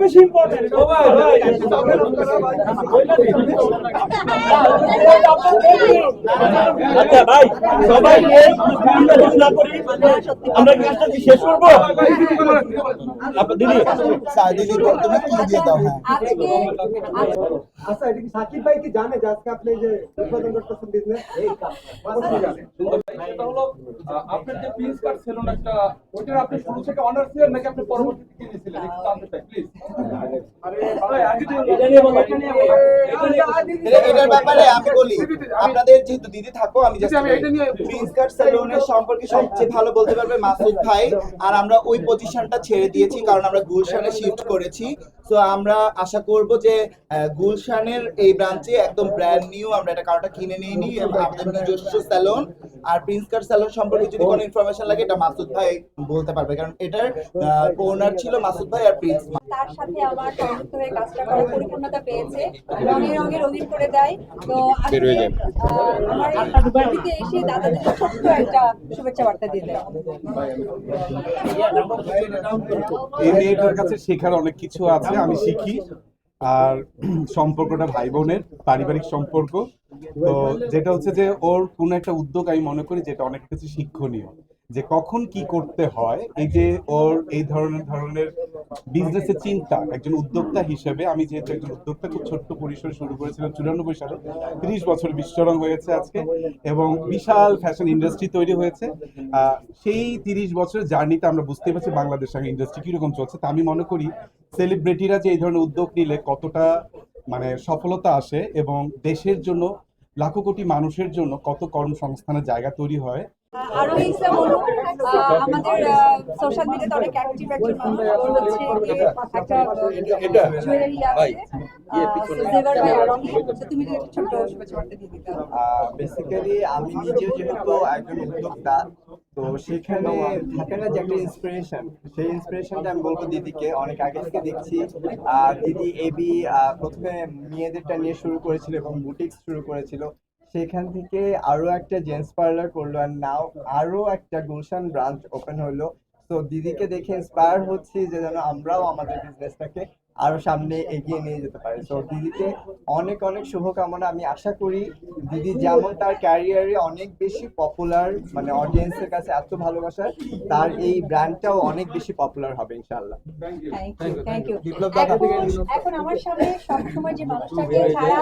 বেশি ইম্পর্টেন্ট আচ্ছা ভাই সবাই আমরা কাজটা কি শেষ করব? আপনি দিদি। দিদি তুমি কি দিয়ে দাও হ্যাঁ। আজকে আচ্ছা এটা কি সাকিব ভাই কি জানে যে আজকে আপনি যে উৎপাদন করতেছেন বিজনেস এটা হলো আহ, আপনার যে কার্ড একটা ওইটার আপনি শুরু থেকে অনার ছিলেন নাকি আপনি পরবর্তীতে কিনেছিলেন? একটু জানতে চাই প্লিজ এটা নিয়ে বলো। এটা নিয়ে বলো। এটা- এটার ব্যাপারে আমি বলি আপনাদের যেহেতু দিদি থাকো আমি জাস্ট আমি এটা নিয়ে- প্রিন্স কাট সেলুনের সম্পর্কে সবচেয়ে ভালো বলতে পারবে মাসুদ ভাই। আর আমরা ওই পজিশনটা ছেড়ে দিয়েছি কারণ আমরা গুলশানে শিফট করেছি। তো আমরা আশা করব যে আহ, গুলশানের এই ব্রাঞ্চে একদম ব্র্যান্ড নিউ আমরা এটা কারোটা কিনে নিয়ে নিই এবং আমাদের নিজস্ব স্যালন আর প্রিন্স কাট স্যালন সম্পর্কে যদি কোনো ইনফরমেশন লাগে এটা মাসুদ ভাই বলতে পারবে। কারণ এটার ওনার ছিল মাসুদ ভাই আর প্রিন্স তার সাথে আমার সংযুক্ত হয়ে কাজটা করার পরিপূর্ণতা পেয়েছে। রঙে রঙে রঙিন করে দেয়। তো আমার এসে দাদাদের ছোট্ট একটা শুভেচ্ছা বার্তা দিয়ে দেয়। এই মেয়েটার কাছে শেখার অনেক কিছু আছে, আমি শিখি। আর সম্পর্কটা ভাই বোনের পারিবারিক সম্পর্ক। তো যেটা হচ্ছে যে ওর কোনো একটা উদ্যোগ আমি মনে করি যেটা অনেক কিছু শিক্ষণীয়। যে কখন কি করতে হয়, এই যে ওর এই ধরনের ধরনের বিজনেসের চিন্তা, একজন উদ্যোক্তা হিসেবে আমি যেহেতু একজন উদ্যোক্তা, খুব ছোট্ট পরিসরে শুরু করেছিলাম চুরানব্বই সালে, তিরিশ বছর বিশ্বরং হয়েছে আজকে এবং বিশাল ফ্যাশন ইন্ডাস্ট্রি তৈরি হয়েছে। সেই তিরিশ বছরের জার্নিতে আমরা বুঝতে পারছি বাংলাদেশ ইন্ডাস্ট্রি কীরকম চলছে। তা আমি মনে করি সেলিব্রিটিরা যে এই ধরনের উদ্যোগ নিলে কতটা মানে সফলতা আসে এবং দেশের জন্য, লাখো কোটি মানুষের জন্য কত কর্মসংস্থানের জায়গা তৈরি হয় আরও ইসলাম আহ, আমাদের সোশ্যাল মিডিয়াতে অনেক অ্যাক্টিভ একজন মানুষ ওর হচ্ছে গিয়ে একটা জুয়েলারি আছে। জেভার বাই আরনি তো তুমি যদি একটা শুভেচ্ছা দিয়ে দিতে। বেসিক্যালি আমি নিজেও যেহেতু একজন উদ্যোক্তা তো সেখানে থাকে না যে একটা ইন্সপিরেশন সেই ইন্সপিরেশনটা আমি বলব দিদিকে অনেক আগে থেকে দেখছি। আর দিদি এবি প্রথমে মেয়েদেরটা নিয়ে শুরু করেছিল এবং বুটিক্স শুরু করেছিল। সেখান থেকে আরও একটা জেন্টস পার্লার করল আর নাও আরও একটা গুলশান ব্রাঞ্চ ওপেন হলো। তো দিদিকে দেখে ইন্সপায়ার হচ্ছি যে যেন আমরাও আমাদের বিজনেসটাকে আরও সামনে এগিয়ে নিয়ে যেতে পারি। তো দিদিকে অনেক অনেক শুভকামনা। আমি আশা করি দিদি যেমন তার ক্যারিয়ারে অনেক বেশি পপুলার মানে অডিয়েন্সের কাছে এত ভালোবাসা তার এই ব্র্যান্ডটাও অনেক বেশি পপুলার হবে ইনশাআল্লাহ। থ্যাংক ইউ থ্যাংক ইউ এখন এখন আমার সামনে সবসময় যে মানুষটাকে ছাড়া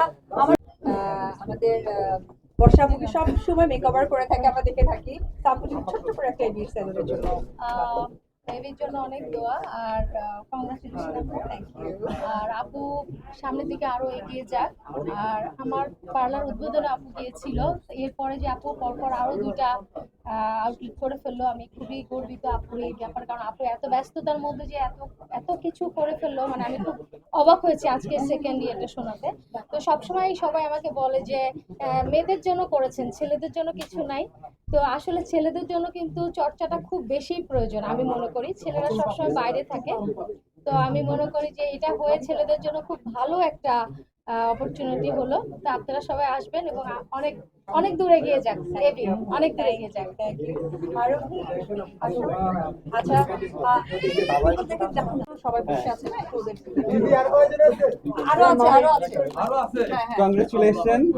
আমাদের আহ, বর্ষা মুখে সব সময় মেকওভার করে থাকে আমরা দেখে থাকি। তারপর ছোট্ট করে একটা স্যালুনের জন্য। বেবির জন্য অনেক দোয়া আর কংগ্রাচুলেশন আপু আর আপু সামনের দিকে আরও এগিয়ে যাক। আর আমার পার্লার উদ্বোধনে আপু গিয়েছিল, এরপরে যে আপু পরপর আরও দুটা আউটলেট করে ফেলল। আমি খুবই গর্বিত আপু এই ব্যাপার, কারণ আপু এত ব্যস্ততার মধ্যে যে এত এত কিছু করে ফেলল মানে আমি খুব অবাক হয়েছি আজকে সেকেন্ড ইয়ারটা শোনাতে। তো সবসময় সবাই আমাকে বলে যে মেয়েদের জন্য করেছেন, ছেলেদের জন্য কিছু নাই। তো আসলে ছেলেদের জন্য কিন্তু চর্চাটা খুব বেশি প্রয়োজন, আমি মনে করি। ছেলেরা সবসময় বাইরে থাকে। তো আমি মনে করি যে এটা হয়ে ছেলেদের জন্য খুব ভালো একটা অপরচুনিটি হলো। তো আপনারা সবাই আসবেন এবং অনেক অনেক দূরে এগিয়ে যাক এবি অনেক দূরে এগিয়ে যাক। আরও আচ্ছা সবাই বসে আছে না? আর কয়জন আছে আরও আছে। আরও আছে। আরও আছে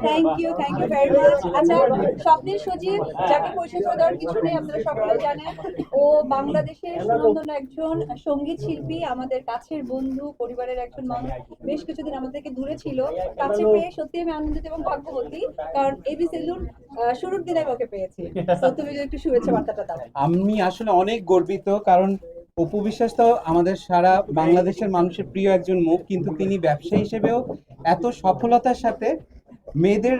thank you thank you very much আচ্ছা স্বপ্নের সজীব যাকে পরিচয় দেওয়ার কিছু নেই আপনারা সকলে জানেন ও বাংলাদেশের সুনন্দন একজন সংগীত শিল্পী আমাদের কাছের বন্ধু পরিবারের একজন মানুষ বেশ কিছুদিন আমাদেরকে দূরে ছিল। কাছে পেয়ে সত্যি আমি আনন্দিত এবং ভাগ্যবতী কারণ এবি সেলুন শুরুর দিনে আমি ওকে পেয়েছি। তো তুমি যদি একটু শুভেচ্ছা বার্তাটা দাও। আমি আসলে অনেক গর্বিত কারণ অপু বিশ্বাস তো আমাদের সারা বাংলাদেশের মানুষের প্রিয় একজন মুখ কিন্তু তিনি ব্যবসা হিসেবেও এত সফলতার সাথে মেয়েদের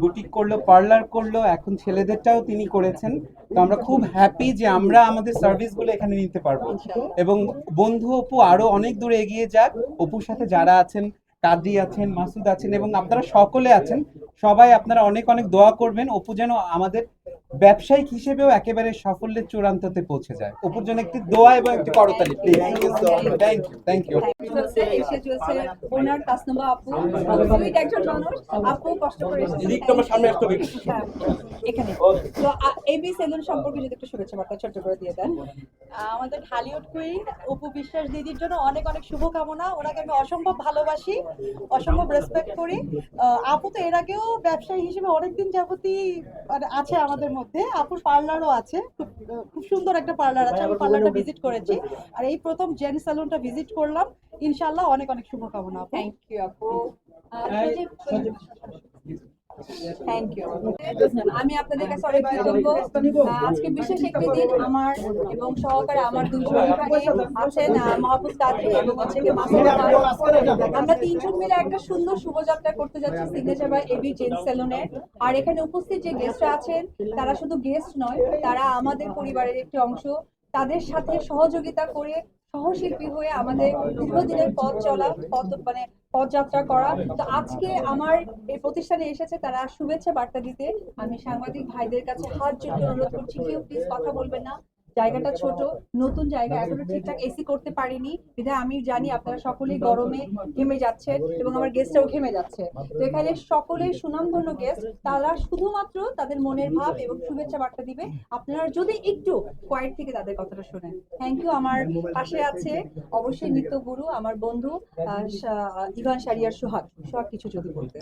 বুটিক করল পার্লার করল এখন ছেলেদেরটাও তিনি করেছেন। তো আমরা খুব হ্যাপি যে আমরা আমাদের সার্ভিসগুলো এখানে নিতে পারব। এবং বন্ধু অপু আরও অনেক দূরে এগিয়ে যাক। অপুর সাথে যারা আছেন কাদি আছেন মাসুদ আছেন এবং আপনারা সকলে আছেন। সবাই আপনারা অনেক অনেক দোয়া করবেন। অপু যেন আমাদের ব্যবসায়িক হিসেবেও একেবারে সাফল্যের চূড়ান্ততে পৌঁছে যায়। অপুর জন্য একটি দোয়া এবং একটি করতালি please. Thank you thank you চলছে এসে চলছে ওনার কাস্টমার আপু। সুইট একজন মানুষ। আপু কষ্ট করে এসেছে। দিদি, একটু আমার সামনে আসতে হ্যাঁ, এখানে। তো এবি সেলুন সম্পর্কে যদি একটু শুভেচ্ছা বার্তা ছোট্ট করে দিয়ে দেন। আমাদের ঢালিউড কুইন অপু বিশ্বাস দিদির জন্য অনেক অনেক শুভকামনা। ওনাকে আমি অসম্ভব ভালোবাসি অসম্ভব রেসপেক্ট করি। আপু তো এর আগেও ব্যবসায়ী হিসেবে অনেকদিন যাবতই মানে আছে আমাদের মধ্যে। আপুর পার্লারও আছে। খুব খুব সুন্দর একটা পার্লার আছে। আমি পার্লারটা ভিজিট করেছি। আর এই প্রথম জেন স্যালুনটা ভিজিট করলাম। ইনশাল্লাহ অনেক অনেক শুভকামনা থ্যাংক ইউ আপু। থ্যাংক ইউ আমি আপনাদের কাছে অনেক কৃতজ্ঞ। আজকে বিশেষ একটি দিন আমার এবং সহকারে আমার দুজন আছেন মাহবুব কাদরি এবং হচ্ছে খান। আমরা তিনজন মিলে একটা সুন্দর শুভযাত্রা করতে যাচ্ছি সিগনেচার বাই এবি জেন সেলুনে আর এখানে উপস্থিত যে গেস্টরা আছেন, তারা শুধু গেস্ট নয়, তারা আমাদের পরিবারের একটি অংশ। তাদের সাথে সহযোগিতা করে সহশিল্পী হয়ে আমাদের দীর্ঘদিনের পথ চলা, পথ মানে পথযাত্রা করা। তো আজকে আমার এই প্রতিষ্ঠানে এসেছে তারা শুভেচ্ছা বার্তা দিতে। আমি সাংবাদিক ভাইদের কাছে হাত জোর অনুরোধ করছি, কেউ প্লিজ কথা বলবেন না। জায়গাটা ছোট নতুন জায়গা এখনও ঠিকঠাক এসি করতে পারিনি। বিধায় আমি জানি আপনারা সকলেই গরমে ঘেমে যাচ্ছেন এবং আমার গেস্টরাও ঘেমে যাচ্ছে। তো এখানে সকলেই সুনামধন্য গেস্ট তারা শুধুমাত্র তাদের মনের ভাব এবং শুভেচ্ছা বার্তা দিবে। আপনারা যদি একটু কোয়াইট থেকে তাদের কথাটা শোনেন। থ্যাংক ইউ আমার পাশে আছে অবশ্যই নিত্য গুরু আমার বন্ধু ইভান সারিয়ার সোহাগ। সোহাগ কিছু যদি বলতে।